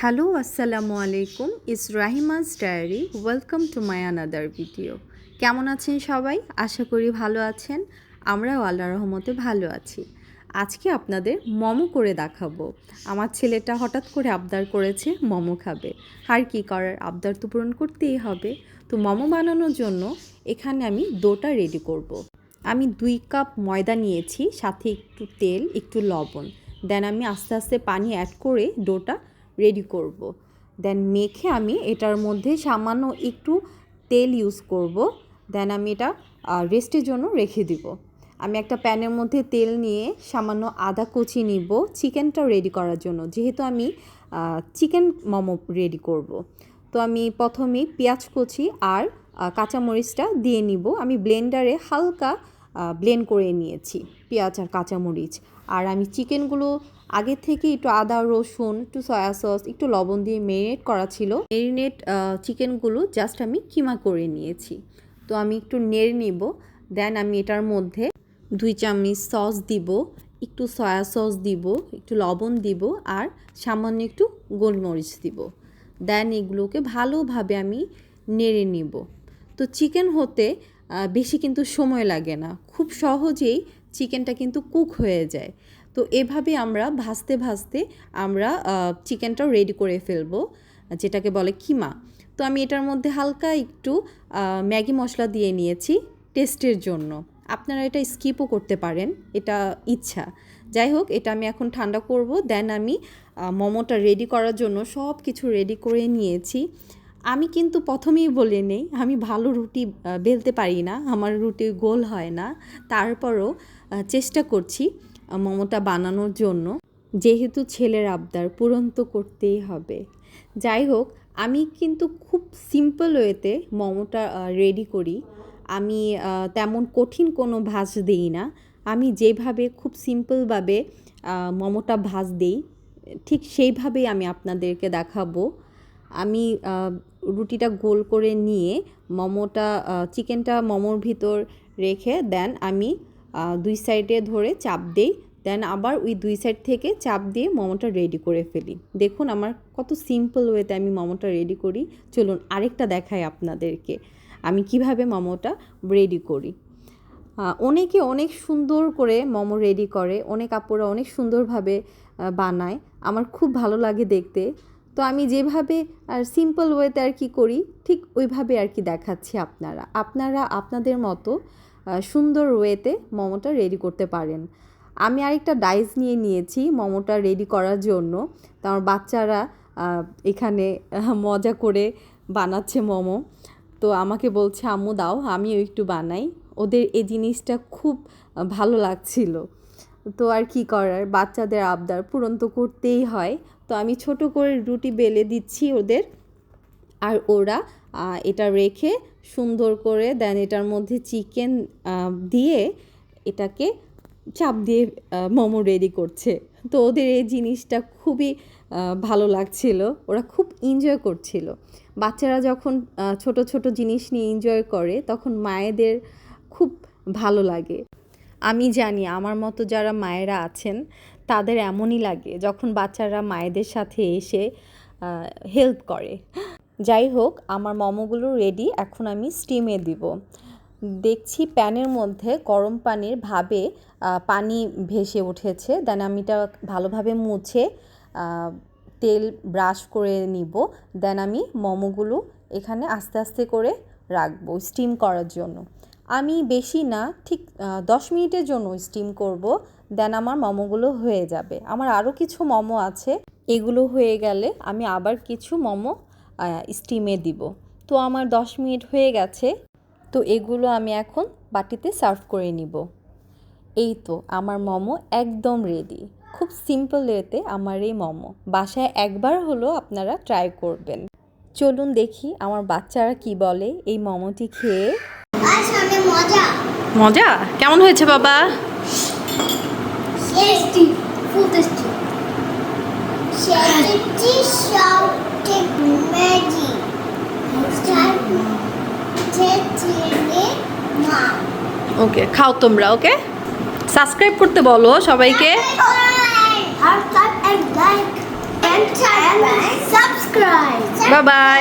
Hello আসসালামু আলাইকুম ইস Rahima's diary welcome to my another video কেমন আছেন সবাই? আশা করি ভালো আছেন। আমরাও আল্লাহ রহমতে ভালো আছি। আজকে আপনাদের মোমো করে দেখাবো। আমার ছেলেটা হঠাৎ করে আবদার করেছে মোমো খাবে। আর কি করার? আবদার তো পূরণ করতেই হবে। তো মোমো বানানোর জন্য এখানে আমি ডোটা রেডি করব। আমি দুই কাপ ময়দা নিয়েছি, সাথে একটু তেল, একটু লবণ। দেন আমি আস্তে আস্তে পানি অ্যাড করে ডোটা রেডি করব। দেন মেখে আমি এটার মধ্যে সামান্য একটু তেল ইউজ করব দেন আমি এটা রেস্টের জন্য রেখে দিব আমি একটা প্যানের মধ্যে তেল নিয়ে সামান্য আদা কুচি নিব চিকেনটা রেডি করার জন্য যেহেতু আমি চিকেন মোমো রেডি করব। তো আমি প্রথমে পেঁয়াজ কুচি আর কাঁচামরিচটা দিয়ে নিব আমি ব্লেন্ডারে হালকা ব্লেন্ড করে নিয়েছি, পেঁয়াজ আর কাঁচামরিচ। আর আমি চিকেনগুলো আগে থেকে একটু আদা, রসুন, একটু সয়া সস একটু লবণ দিয়ে মেরিনেট করা ছিল। মেরিনেট চিকেনগুলো জাস্ট আমি কিমা করে নিয়েছি। তো আমি একটু নেড়ে নিব দেন আমি এটার মধ্যে দুই চামচ সস দিব, একটু সয়া সস দিব, একটু লবণ দিব, আর সামান্য একটু গোলমরিচ দিব। দেন এগুলোকে ভালোভাবে আমি নেড়ে নিব। তো চিকেন হতে বেশি কিন্তু সময় লাগে না। খুব সহজেই চিকেনটা কিন্তু কুক হয়ে যায়। তো এভাবে আমরা ভাজতে ভাজতে আমরা চিকেনটাও রেডি করে ফেলব, যেটাকে বলে কিমা। তো আমি এটার মধ্যে হালকা একটু ম্যাগি মশলা দিয়ে নিয়েছি টেস্টের জন্য। আপনারা এটা স্কিপও করতে পারেন, এটা ইচ্ছা। যাই হোক, এটা আমি এখন ঠান্ডা করব, দেন আমি মোমোটা রেডি করার জন্য সব কিছু রেডি করে নিয়েছি। আমি কিন্তু প্রথমেই বলে নেই, আমি ভালো রুটি বেলতে পারি না, আমার রুটি গোল হয় না। তারপরও চেষ্টা করছি মোমোটা বানানোর জন্য। যেহেতু ছেলের আবদার, পূরণ তো করতেই হবে। যাই হোক, আমি কিন্তু খুব সিম্পল ওয়েতে মোমোটা রেডি করি। আমি তেমন কঠিন কোনো ভাজ দিই না। আমি যেভাবে খুব সিম্পলভাবে মোমোটা ভাজ দিই, ঠিক সেইভাবেই আমি আপনাদেরকে দেখাবো। আমি রুটিটা গোল করে নিয়ে মোমোটা চিকেনটা মোমোর ভিতর রেখে দেন আমি দুই সাইডে ধরে চাপ দেই। দেন আবার ওই দুই সাইড থেকে চাপ দিয়ে মোমোটা রেডি করে ফেলি। দেখুন আমার কত সিম্পল ওয়েতে আমি মোমোটা রেডি করি। চলুন আরেকটা দেখাই আপনাদেরকে। আমি কীভাবে মোমোটা রেডি করি। অনেকে অনেক সুন্দর করে মোমো রেডি করে, অনেক আপুরা অনেক সুন্দরভাবে বানায়। আমার খুব ভালো লাগে দেখতে। তো আমি যেভাবে, আর সিম্পল ওয়েতে আর কি করি, ঠিক ওইভাবে আর কি দেখাচ্ছি আপনারা। আপনারা আপনাদের মতো সুন্দর ওয়েতে মোমোটা রেডি করতে পারেন। আমি আরেকটা ডাইস নিয়ে নিয়েছি মোমোটা রেডি করার জন্য। তো আমার বাচ্চারা এখানে মজা করে বানাচ্ছে মোমো। তো আমাকে বলছে, আম্মু দাও, আমিও একটু বানাই। ওদের এই জিনিসটা খুব ভালো লাগছিল। তো আর কি করার? বাচ্চাদের আবদার পূরণ তো করতেই হয়। তো আমি ছোট করে রুটি বেলে দিচ্ছি ওদের। আর ওরা এটা রেখে সুন্দর করে দেন এটার মধ্যে চিকেন দিয়ে এটাকে চাপ দিয়ে মোমো রেডি করছে। তো ওদের এই জিনিসটা খুবই ভালো লাগছিল। ওরা খুব এনজয় করছিল। বাচ্চারা যখন ছোট ছোট জিনিস নিয়ে এনজয় করে তখন মায়েদের খুব ভালো লাগে। আমি জানি আমার মতো যারা মায়েরা আছেন, তাদের এমনই লাগে যখন বাচ্চারা মায়েদের সাথে এসে হেল্প করে। যাই হোক, আমার মোমোগুলো রেডি এখন আমি স্টিমে দিব। দেখছি প্যানের মধ্যে গরম পানির ভাবে পানি ভেসে উঠেছে। দেন আমি এটা ভালোভাবে মুছে তেল ব্রাশ করে নিব। দেন আমি মোমোগুলো এখানে আস্তে আস্তে করে রাখব স্টিম করার জন্য। আমি বেশি না, ঠিক দশ মিনিটের জন্য স্টিম করব দেন আমার মোমোগুলো হয়ে যাবে। আমার আরও কিছু মোমো আছে, এগুলো হয়ে গেলে আমি আবার কিছু মোমো স্টিমে দিব। তো আমার দশ মিনিট হয়ে গেছে, তো এগুলো আমি এখন বাটিতে সার্ভ করে নিব। এই তো, আমার মোমো একদম রেডি খুব সিম্পল ওয়েতে আমার এই মোমো। বাসায় একবার হলো আপনারা ট্রাই করবেন। চলুন দেখি আমার বাচ্চারা কি বলে এই মোমোটি খেয়ে। মজা। মজা? কেমন হয়েছে বাবা? Tasty full tasty tasty south magic okay খাও তোমরা ওকে? সাবস্ক্রাইব করতে বলো সবাইকে. Bye bye.